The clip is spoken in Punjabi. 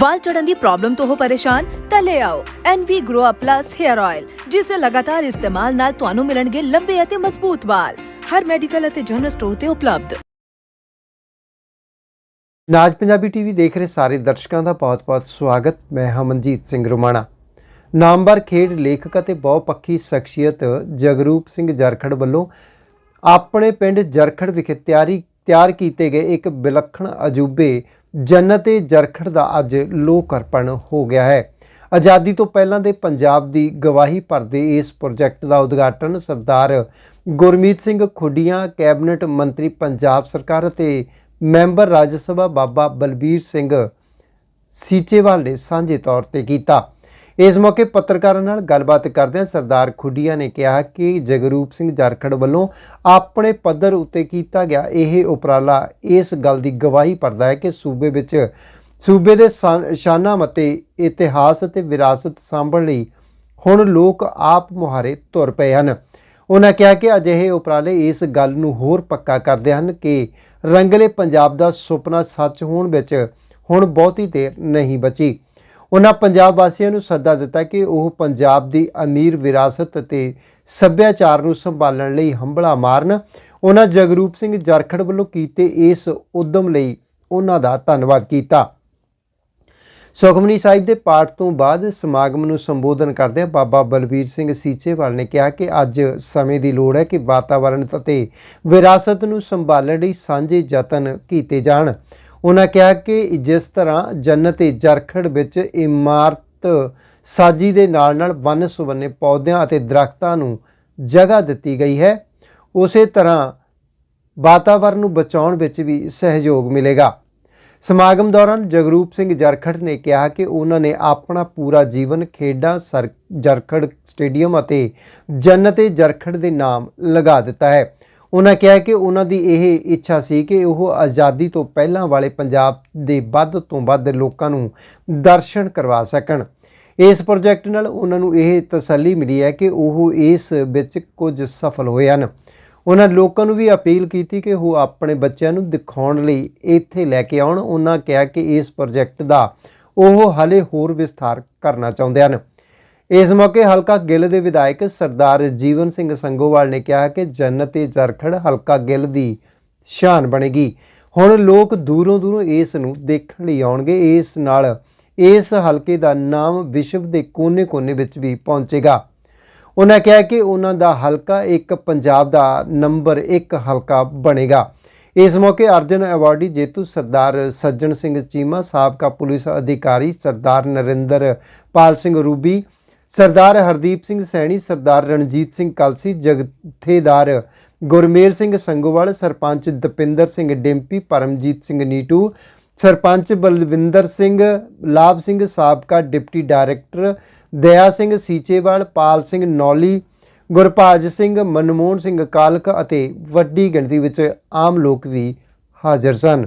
ਵਾਲ ਝੜਨ ਦੀ ਪ੍ਰੋਬਲਮ ਤੋਂ ਹੋ ਪਰੇਸ਼ਾਨ, ਤਾਂ ਲੈ ਆਓ NV Grow Up Plus Hair Oil ਜਿਸ ਦੇ ਲਗਾਤਾਰ ਇਸਤੇਮਾਲ ਨਾਲ ਤੁਹਾਨੂੰ ਮਿਲਣਗੇ ਲੰਬੇ ਅਤੇ ਮਜ਼ਬੂਤ ਵਾਲ। ਹਰ ਮੈਡੀਕਲ ਅਤੇ ਜਨਰਲ ਸਟੋਰ ਤੇ ਉਪਲਬਧ। ਨਾਜ ਪੰਜਾਬੀ ਟੀਵੀ ਦੇਖ ਰਹੇ ਸਾਰੇ ਦਰਸ਼ਕਾਂ ਦਾ ਬਹੁਤ-ਬਹੁਤ ਸਵਾਗਤ। ਮੈਂ ਹਮਨਜੀਤ ਸਿੰਘ ਰੁਮਾਣਾ। ਨਾਮਵਰ ਖੇਡ ਲੇਖਕ ਅਤੇ ਬਹੁਪੱਖੀ ਸ਼ਖਸੀਅਤ ਜਗਰੂਪ ਸਿੰਘ ਜਰਖੜ ਵੱਲੋਂ ਆਪਣੇ ਪਿੰਡ ਜਰਖੜ ਵਿਖੇ ਤਿਆਰੀ ਤਿਆਰ ਕੀਤੇ ਗਏ ਇੱਕ ਵਿਲੱਖਣ ਅਜੂਬੇ ਜੰਨਤੇ ਜਰਖੜ ਦਾ ਅੱਜ ਲੋਕ ਅਰਪਣ ਹੋ ਗਿਆ ਹੈ। ਆਜ਼ਾਦੀ ਤੋਂ ਪਹਿਲਾਂ ਦੇ ਪੰਜਾਬ ਦੀ ਗਵਾਹੀ ਭਰਦੇ ਇਸ ਪ੍ਰੋਜੈਕਟ ਦਾ ਉਦਘਾਟਨ ਸਰਦਾਰ ਗੁਰਮੀਤ ਸਿੰਘ ਖੁੱਡੀਆਂ, ਕੈਬਨਿਟ ਮੰਤਰੀ ਪੰਜਾਬ ਸਰਕਾਰ ਅਤੇ ਮੈਂਬਰ ਰਾਜ ਸਭਾ ਬਾਬਾ ਬਲਬੀਰ ਸਿੰਘ ਸੀਚੇਵਾਲ ਨੇ ਸਾਂਝੇ ਤੌਰ ਤੇ ਕੀਤਾ। ਇਸ ਮੌਕੇ ਪੱਤਰਕਾਰਾਂ ਨਾਲ ਗੱਲਬਾਤ ਕਰਦਿਆਂ ਸਰਦਾਰ ਖੁੱਡੀਆ ਨੇ ਕਿਹਾ ਕਿ ਜਗਰੂਪ ਸਿੰਘ ਜਰਖੜ ਵੱਲੋਂ ਆਪਣੇ ਪੱਧਰ ਉੱਤੇ ਕੀਤਾ ਗਿਆ ਇਹ ਉਪਰਾਲਾ ਇਸ ਗੱਲ ਦੀ ਗਵਾਹੀ ਭਰਦਾ ਹੈ ਕਿ ਸੂਬੇ ਵਿੱਚ ਸੂਬੇ ਦੇ ਸ਼ਾਨ- ਸ਼ਾਨਾਂ ਮਤੇ ਇਤਿਹਾਸ ਅਤੇ ਵਿਰਾਸਤ ਸਾਂਭਣ ਲਈ ਹੁਣ ਲੋਕ ਆਪ ਮੁਹਾਰੇ ਤੁਰ ਪਏ ਹਨ। ਉਹਨਾਂ ਕਿਹਾ ਕਿ ਅਜਿਹੇ ਉਪਰਾਲੇ ਇਸ ਗੱਲ ਨੂੰ ਹੋਰ ਪੱਕਾ ਕਰਦੇ ਹਨ ਕਿ ਰੰਗਲੇ ਪੰਜਾਬ ਦਾ ਸੁਪਨਾ ਸੱਚ ਹੋਣ ਵਿੱਚ ਹੁਣ ਬਹੁਤੀ ਦੇਰ ਨਹੀਂ ਬਚੀ। ਉਹਨਾਂ ਪੰਜਾਬ ਵਾਸੀਆਂ ਨੂੰ ਸੱਦਾ ਦਿੱਤਾ ਕਿ ਉਹ ਪੰਜਾਬ ਦੀ ਅਮੀਰ ਵਿਰਾਸਤ ਅਤੇ ਸੱਭਿਆਚਾਰ ਨੂੰ ਸੰਭਾਲਣ ਲਈ ਹੰਬਲਾ ਮਾਰਨ। ਉਹਨਾਂ ਜਗਰੂਪ ਸਿੰਘ ਜਰਖੜ ਵੱਲੋਂ ਕੀਤੇ ਇਸ ਉਦਮ ਲਈ ਉਹਨਾਂ ਦਾ ਧੰਨਵਾਦ ਕੀਤਾ। ਸੁਖਮਨੀ ਸਾਹਿਬ ਦੇ ਪਾਠ ਤੋਂ ਬਾਅਦ ਸਮਾਗਮ ਨੂੰ ਸੰਬੋਧਨ ਕਰਦਿਆਂ ਬਾਬਾ ਬਲਬੀਰ ਸਿੰਘ ਸੀਚੇਵਾਲ ਨੇ ਕਿਹਾ ਕਿ ਅੱਜ ਸਮੇਂ ਦੀ ਲੋੜ ਹੈ ਕਿ ਵਾਤਾਵਰਣ ਅਤੇ ਵਿਰਾਸਤ ਨੂੰ ਸੰਭਾਲਣ ਲਈ ਸਾਂਝੇ ਯਤਨ ਕੀਤੇ ਜਾਣ। ਉਹਨਾਂ ਕਿਹਾ ਕਿ ਜਿਸ ਤਰ੍ਹਾਂ ਜੰਨਤ ਏ ਜਰਖੜ ਵਿੱਚ ਇਮਾਰਤ ਸਾਜੀ ਦੇ ਨਾਲ ਨਾਲ ਵੰਨ ਸੁਵੰਨੇ ਪੌਦਿਆਂ ਅਤੇ ਦਰਖਤਾਂ ਨੂੰ ਜਗ੍ਹਾ ਦਿੱਤੀ ਗਈ ਹੈ, ਉਸੇ ਤਰ੍ਹਾਂ ਵਾਤਾਵਰਣ ਨੂੰ ਬਚਾਉਣ ਵਿੱਚ ਵੀ ਸਹਿਯੋਗ ਮਿਲੇਗਾ। ਸਮਾਗਮ ਦੌਰਾਨ ਜਗਰੂਪ ਸਿੰਘ ਜਰਖੜ ਨੇ ਕਿਹਾ ਕਿ ਉਹਨਾਂ ਨੇ ਆਪਣਾ ਪੂਰਾ ਜੀਵਨ ਖੇਡਾਂ, ਸਰ- ਜਰਖੜ ਸਟੇਡੀਅਮ ਅਤੇ ਜੰਨਤੇ ਜਰਖੜ ਦੇ ਨਾਮ ਲਗਾ ਦਿੱਤਾ ਹੈ। ਉਹਨਾਂ ਕਿਹਾ ਕਿ ਉਹਨਾਂ ਦੀ ਇਹ ਇੱਛਾ ਸੀ ਕਿ ਉਹ ਆਜ਼ਾਦੀ ਤੋਂ ਪਹਿਲਾਂ ਵਾਲੇ ਪੰਜਾਬ ਦੇ ਵੱਧ ਤੋਂ ਵੱਧ ਲੋਕਾਂ ਨੂੰ ਦਰਸ਼ਨ ਕਰਵਾ ਸਕਣ। ਇਸ ਪ੍ਰੋਜੈਕਟ ਨਾਲ ਉਹਨਾਂ ਨੂੰ ਇਹ ਤਸੱਲੀ ਮਿਲੀ ਹੈ ਕਿ ਉਹ ਇਸ ਵਿੱਚ ਕੁਝ ਸਫਲ ਹੋਏ ਹਨ। ਉਹਨਾਂ ਲੋਕਾਂ ਨੂੰ ਵੀ ਅਪੀਲ ਕੀਤੀ ਕਿ ਉਹ ਆਪਣੇ ਬੱਚਿਆਂ ਨੂੰ ਦਿਖਾਉਣ ਲਈ ਇੱਥੇ ਲੈ ਕੇ ਆਉਣ। ਉਹਨਾਂ ਕਿਹਾ ਕਿ ਇਸ ਪ੍ਰੋਜੈਕਟ ਦਾ ਉਹ ਹਲੇ ਹੋਰ ਵਿਸਥਾਰ ਕਰਨਾ ਚਾਹੁੰਦੇ ਹਨ। ਇਸ ਮੌਕੇ ਹਲਕਾ ਗਿੱਲ ਦੇ ਵਿਧਾਇਕ ਸਰਦਾਰ ਜੀਵਨ ਸਿੰਘ ਸੰਗੋਵਾਲ ਨੇ ਕਿਹਾ ਕਿ ਜੰਨਤ ਏ ਜਰਖੜ ਹਲਕਾ ਗਿੱਲ ਦੀ ਸ਼ਾਨ ਬਣੇਗੀ। ਹੁਣ ਲੋਕ ਦੂਰੋਂ ਦੂਰੋਂ ਇਸ ਨੂੰ ਦੇਖਣ ਲਈ ਆਉਣਗੇ। ਇਸ ਨਾਲ ਇਸ ਹਲਕੇ ਦਾ ਨਾਮ ਵਿਸ਼ਵ ਦੇ ਕੋਨੇ-ਕੋਨੇ ਵਿੱਚ ਵੀ ਪਹੁੰਚੇਗਾ। ਉਹਨਾਂ ਕਿਹਾ ਕਿ ਉਹਨਾਂ ਦਾ ਹਲਕਾ ਇੱਕ ਪੰਜਾਬ ਦਾ ਨੰਬਰ 1 ਹਲਕਾ ਬਣੇਗਾ। ਇਸ ਮੌਕੇ ਅਰਜਨ ਅਵਾਰਡੀ ਜੇਤੂ ਸਰਦਾਰ ਸੱਜਣ ਸਿੰਘ ਚੀਮਾ, ਸਾਬਕਾ ਪੁਲਿਸ ਅਧਿਕਾਰੀ ਸਰਦਾਰ ਨਰਿੰਦਰ ਪਾਲ ਸਿੰਘ ਰੂਬੀ ਸਰਦਾਰ ਹਰਦੀਪ ਸਿੰਘ ਸੈਣੀ, ਸਰਦਾਰ ਰਣਜੀਤ ਸਿੰਘ ਕਲਸੀ, ਜਗਥੇਦਾਰ ਗੁਰਮੇਲ ਸਿੰਘ ਸੰਗੋਵਾਲ, ਸਰਪੰਚ ਦਪਿੰਦਰ ਸਿੰਘ ਡਿੰਪੀ, ਪਰਮਜੀਤ ਸਿੰਘ ਨੀਟੂ, ਸਰਪੰਚ ਬਲਵਿੰਦਰ ਸਿੰਘ, ਲਾਭ ਸਿੰਘ ਸਾਬਕਾ ਡਿਪਟੀ ਡਾਇਰੈਕਟਰ, ਦਇਆ ਸਿੰਘ ਸੀਚੇਵਾਲ, ਪਾਲ ਸਿੰਘ ਨੌਲੀ ਗੁਰਪਾਜ ਸਿੰਘ, ਮਨਮੋਹਨ ਸਿੰਘ ਕਾਲਕ ਅਤੇ ਵੱਡੀ ਗਿਣਤੀ ਵਿੱਚ ਆਮ ਲੋਕ ਵੀ ਹਾਜ਼ਰ ਸਨ।